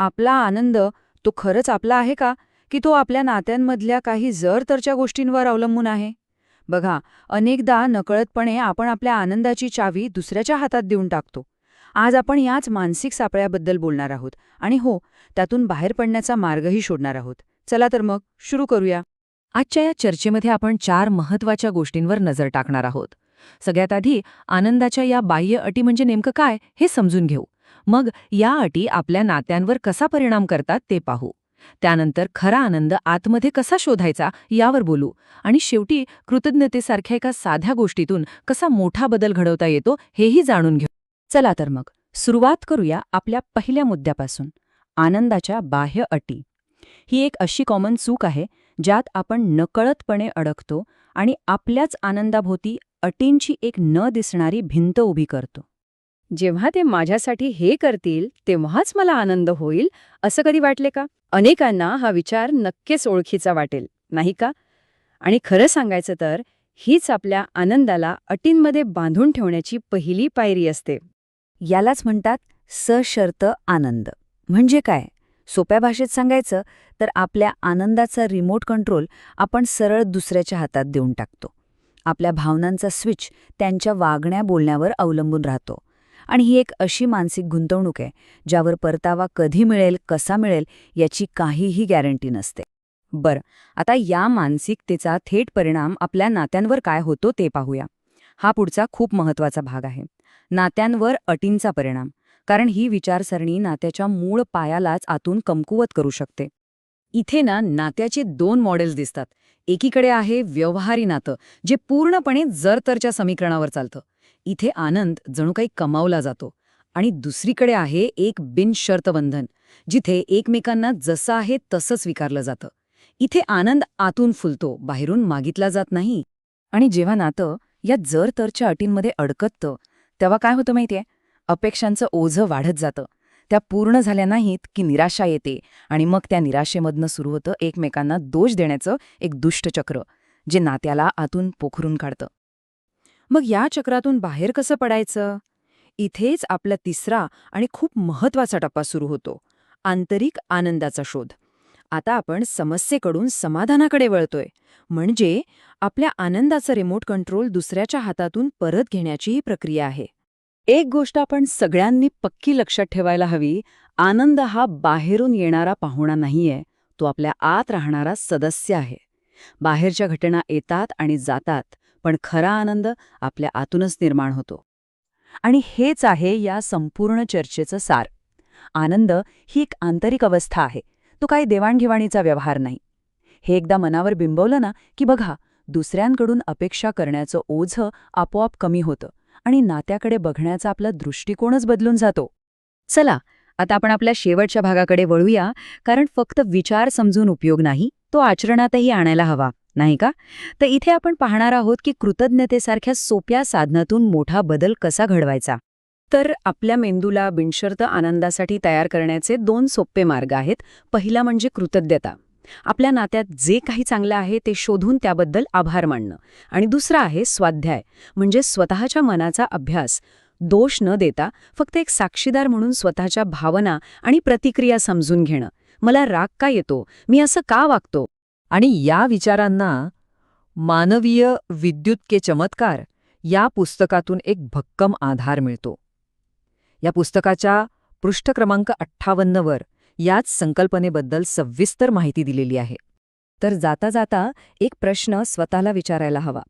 आपला आनंद तो खरंच आपला आहे का? की तो आपल्या नात्यांमधल्या काही जर तरच्या गोष्टींवर अवलंबून आहे? बघा अनेकदा नकळतपणे आपण आपल्या आनंदाची चावी दुसऱ्याच्या हातात देऊन टाकतो. आज आपण याच मानसिक सापळ्याबद्दल बोलणार आहोत आणि हो त्यातून बाहेर पडण्याचा मार्गही शोधणार आहोत. चला तर मग सुरू करूया. आजच्या या चर्चेमध्ये आपण चार महत्त्वाच्या गोष्टींवर नजर टाकणार आहोत. सगळ्यात आधी आनंदाच्या या बाह्य अटी म्हणजे नेमकं काय हे समजून घेऊ. मग या अटी आपल्या नात्यांवर कसा परिणाम करतात ते पाहू. त्यानंतर खरा आनंद आतमध्ये कसा शोधायचा यावर बोलू. आणि शेवटी कृतज्ञतेसारख्या एका साध्या गोष्टीतून कसा मोठा बदल घडवता येतो हेही जाणून घेऊ. चला तर मग सुरुवात करूया आपल्या पहिल्या मुद्द्यापासून. आनंदाच्या बाह्य अटी. ही एक अशी कॉमन चूक आहे ज्यात आपण नकळतपणे अडकतो आणि आपल्याच आनंदाभोवती अटींची एक न दिसणारी भिंत उभी करतो. जेव्हा ते माझ्यासाठी हे करतील तेव्हाच मला आनंद होईल असं कधी वाटले का? अनेकांना हा विचार नक्कीच ओळखीचा वाटेल नाही का? आणि खरं सांगायचं तर हीच आपल्या आनंदाला अटींमध्ये बांधून ठेवण्याची पहिली पायरी असते. यालाच म्हणतात सशर्त आनंद. म्हणजे काय? सोप्या भाषेत सांगायचं तर आपल्या आनंदाचा रिमोट कंट्रोल आपण सरळ दुसऱ्याच्या हातात देऊन टाकतो. आपल्या भावनांचा स्विच त्यांच्या वागण्या बोलण्यावर अवलंबून राहतो. आणि ही एक अशी मानसिक गुंतवणूक आहे ज्यावर परतावा कधी मिळेल कसा मिळेल याची काहीही गॅरंटी नसते. बरं आता या मानसिकतेचा थेट परिणाम आपल्या नात्यांवर काय होतो ते पाहूया. हा पुढचा खूप महत्त्वाचा भाग आहे. नात्यांवर अटींचा परिणाम कारण ही विचारसरणी नात्याच्या मूळ पायालाच आतून कमकुवत करू शकते. इथे ना नात्याचे दोन मॉडेल्स दिसतात. एकीकडे आहे व्यवहारी नातं जे पूर्णपणे जरतरच्या समीकरणावर चालतं. इथे आनंद जणू काही कमावला जातो. आणि दुसरीकडे आहे एक बिनशर्त बंधन जिथे एकमेकांना जसं आहे तसं स्वीकारलं जातं. इथे आनंद आतून फुलतो बाहेरून मागितला जात नाही. आणि जेव्हा नातं या जर तरच्या अटींमध्ये अडकततं तेव्हा काय होतं माहितीये? अपेक्षांचं ओझं वाढत जातं. त्या पूर्ण झाल्या नाहीत की निराशा येते आणि मग त्या निराशेमधनं सुरू होतं एकमेकांना दोष देण्याचं एक दुष्टचक्र जे नात्याला आतून पोखरून काढतं. मग या चक्रातून बाहेर कसं पडायचं? इथेच आपला तिसरा आणि खूप महत्त्वाचा टप्पा सुरू होतो आंतरिक आनंदाचा शोध. आता आपण समस्येकडून समाधानाकडे वळतोय म्हणजे आपल्या आनंदाचा रिमोट कंट्रोल दुसऱ्याच्या हातातून परत घेण्याची ही प्रक्रिया आहे. एक गोष्ट आपण सगळ्यांनी पक्की लक्षात ठेवायला हवी आनंद हा बाहेरून येणारा पाहुणा नाहीये तो आपल्या आत राहणारा सदस्य आहे. बाहेरच्या घटना येतात आणि जातात पण खरा आनंद आपल्या आतूनच निर्माण होतो. आणि हेच आहे या संपूर्ण चर्चेचं सार. आनंद ही एक आंतरिक अवस्था आहे. तो काही देवाणघेवाणीचा व्यवहार नाही. हे एकदा मनावर बिंबवलं ना की बघा दुसऱ्यांकडून अपेक्षा करण्याचं ओझं आपोआप कमी होतं आणि नात्याकडे बघण्याचा आपला दृष्टिकोनच बदलून जातो. चला आता आपण आपल्या शेवटच्या भागाकडे वळूया कारण फक्त विचार समजून उपयोग नाही तो आचरणातही आणायला हवा. नाही का? तर इथे आपण पाहणार आहोत की कृतज्ञतेसारख्या सोप्या साधनातून मोठा बदल कसा घडवायचा? तर आपल्या मेंदूला बिनशर्त आनंदासाठी तयार करण्याचे दोन सोपे मार्ग आहेत. पहिला म्हणजे कृतज्ञता. आपल्या नात्यात जे काही चांगलं आहे ते शोधून त्याबद्दल आभार मानणं. आणि दुसरा आहे स्वाध्याय म्हणजे स्वतःच्या मनाचा अभ्यास. दोष न देता फक्त एक साक्षीदार म्हणून स्वतःच्या भावना आणि प्रतिक्रिया समजून घेणं. मला राग का येतो? मी असं का वागतो? आणि या विचारांना मानवीय विद्युत के चमत्कार या पुस्तकातून एक भक्कम आधार मिळतो. या पुस्तकाच्या पृष्ठक्रमांक अठ्ठावन्नवर याच संकल्पनेबद्दल सविस्तर माहिती दिलेली आहे. तर जाता जाता एक प्रश्न स्वतःला विचारायला हवा.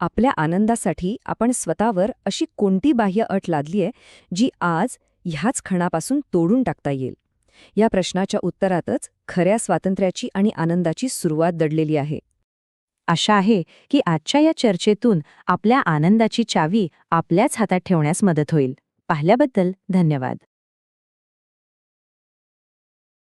आपल्या आनंदासाठी आपण स्वतःवर अशी कोणती बाह्य अट लादलीय जी आज ह्याच खणापासून तोडून टाकता येईल? या प्रश्नाच्या उत्तरातच खऱ्या स्वातंत्र्याची आणि आनंदाची सुरुवात दडलेली आहे. आशा आहे की आजच्या या चर्चेतून आपल्या आनंदाची चावी आपल्याच हातात ठेवण्यास मदत होईल. पाहिल्याबद्दल धन्यवाद.